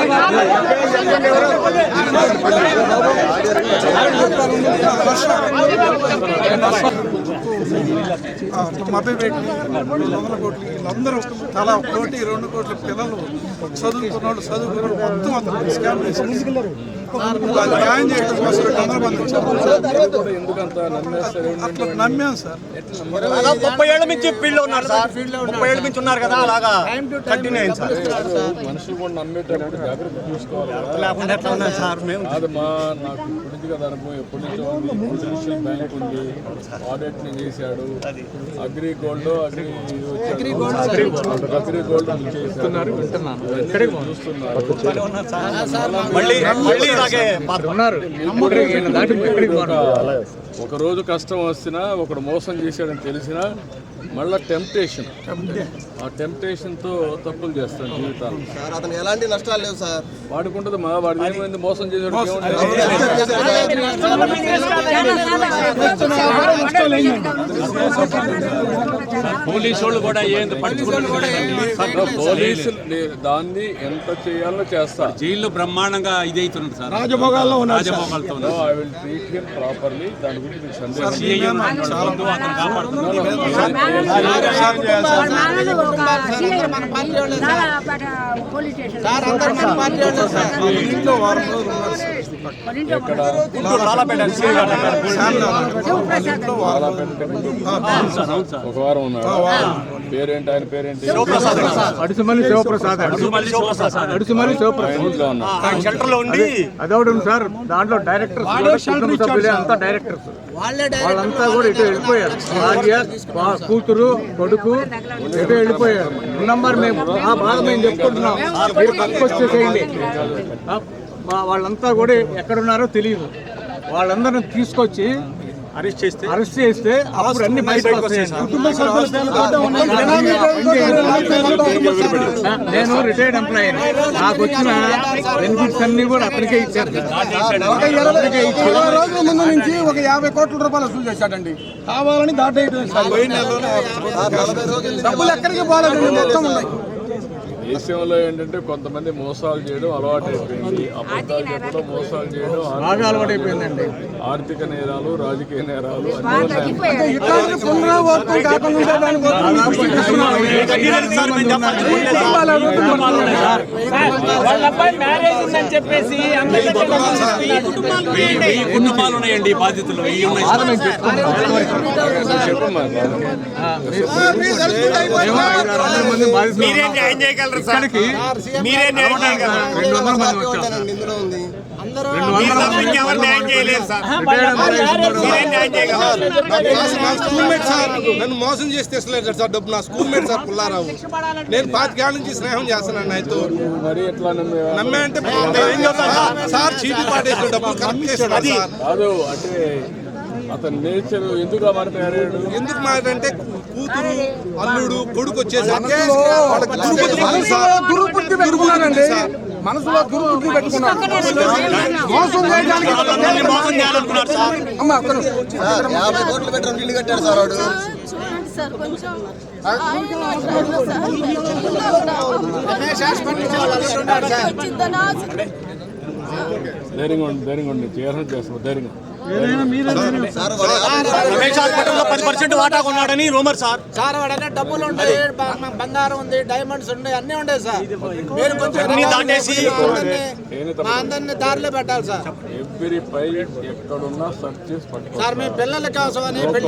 మభ్య మభ్యపెట్టి వందల కోట్లు వీళ్ళందరూ ఒక కోటి రెండు కోట్ల పిల్లలు చదువుకున్నాడు చదువుకున్నాడు మొత్తం అతను స్కామ్ చేసి న్యాయం చేయడం కోసం అందరూ బంధించారు అట్లా నమ్మాం సార్. దాదాపు ముప్పై ఏళ్ళ నుంచి ఫీల్డ్లో ఉన్నారు సార్. ముప్పై ఏళ్ళ నుంచి ఉన్నారు కదా అలాగా కంటిన్యూ అయింది సార్. మనుషులు కూడా నమ్మేటప్పుడు జాగ్రత్త తీసుకోవాలి. కదా. లేకుండా ఎట్లా ఉన్నారు సార్ మేము? కాదు మా నాకు ఇప్పటి నుంచి కదా అనుభవం ఎప్పటి నుంచో ఉంది. పొలిటిషియల్ బ్యాంక్ ఉంది. ఆడిట్ని చేశాడు. Agri gold agri gold agri gold చేస్తున్నారు చూస్తున్నారు మళ్ళీ మళ్ళీ ఒక- ఒక రోజు కష్టం వచ్చినా ఒకడు మోసం చేశాడని తెలిసినా మళ్ళా టెంప్టేషన్ ఆ టెంప్టేషన్తో తప్పులు చేస్తాను జీవితాలు సార్ అతను ఎలాంటి నష్టాలు లేవు సార్ వాడుకుంటుంది మా వాడి ఏమైంది మోసం చేసాడు? పోలీసు వాళ్ళు కూడా ఏంది పోలీసులు దాన్ని ఎంత చేయాలో చేస్తారు జైల్లో బ్రహ్మాండంగా ఇది అవుతున్నారు సార్ రాజభోగాల్లో ఒక వారం ఉన్నాడు పేరేంటి? ఆయన పేరేంటి? అడుసుమల్లి శివప్రసాద్ అండి. మళ్ళీ శివప్రసాద్. అడుసుమల్లి శివప్రసాద్. షెల్టర్లో ఉండి అదొకటి సార్. దాంట్లో డైరెక్టర్స్ కుటుంబ సభ్యులే అంతా డైరెక్టర్స్ వాళ్ళంతా కూడా ఇటు వెళ్ళిపోయారు. భార్య కూతురు కొడుకు ఇటు వెళ్ళిపోయారు. నంబర్ మేము ఆ బాధ మేము చెప్పుకుంటున్నాం. మీరు పక్కకు వచ్చేసేయండి వాళ్ళంతా కూడా ఎక్కడున్నారో తెలియదు. వాళ్ళందరిని తీసుకొచ్చి అరెస్ట్ చేస్తే అరెస్ట్ చేస్తే అప్పుడు అన్ని బయటకు వస్తాయండి. నేను రిటైర్డ్ ఎంప్లాయీ నాకు వచ్చిన బెనిఫిట్స్ అన్ని కూడా అతనికే ఇచ్చారు రోజుల ముందు నుంచి ఒక యాభై కోట్ల రూపాయలు వసూలు చేశాడండి కావాలని దాటేయడం డబ్బులు ఎక్కడికి పోలేదండి మొత్తం ఉన్నాయి దేశంలో ఏంటంటే కొంతమంది మోసాలు చేయడం అలవాటు అయిపోయింది అబద్ధాలు చెప్పడం మోసాలు చేయడం బాగా అలవాటైపోయిందండి ఆర్థిక నేరాలు రాజకీయ నేరాలు చెప్పేసి కుటుంబాలు ఉన్నాయండి ఈ బాధితులు మీరే. న్యాయం చేయగలరు ఇక్కడికి మీరే న్యాయం చేయగలరు రెండు వందల మంది వచ్చాం ఉందండి, ఇందులో ఉంది. రెండు మీరు వందల తప్ప మంది ఇంకెవరు న్యాయం చేయలేరు సార్. రిటైర్డ్ ఎంప్లాయీస్ ఉన్నారు. మీరే న్యాయం చేయగలరు. స్కూల్ మేట్ సార్ నన్ను మోసం చేసి తెస్తలేదు సార్ డబ్బు నా స్కూల్ మేట్ సార్ పుల్లారావు. నేను పాతికేళ్ళ నుంచి స్నేహం చేస్తున్నాను ఆయనతో. మరి ఎట్లా నమ్మే నమ్మే అంటే సార్ చీటీ పాటేసిన డబ్బులు కరెక్ట్ చేస్తున్నాడు సార్. కాదు అంటే అతని నేచర్ ఎందుకు మాటంటే కూతురు అల్లుడు కొడుకు వచ్చేసరికి దుర్బుద్ధి మనసులో దుర్బుద్ధి పెట్టుకున్నాను మోసం చేయడానికి వాళ్ళందరినీ మోసం చేయాలనుకున్నారు సార్. అమ్మ అక్కడ యాభై కోట్లు పెట్టిన ఇల్లు కట్టాడు సార్ వాడు. చూడండి సార్ కొంచెం ధైర్యంగా ఉండి ధైర్యంగా ఉండి చేయాలని చేస్తాం ధైర్యంగా. రమేష్ హాస్పిటల్లో పది పర్సెంట్ వాటా కొన్నాడని రూమర్ సార్. సార్ వాడనే డబ్బులు ఉంటాయి బంగారం ఉంది డైమండ్స్ ఉన్నాయి అన్ని ఉన్నాయి సార్. మీరు కొంచెం దాటేసి అందరినీ- నేను మా అందరినీ దారిలో పెట్టాలి సార్. ఎవ్రీ పై ఎక్కడున్నా సర్చ్ చేసి సార్ మీ పిల్లల కోసం అని పెళ్ళి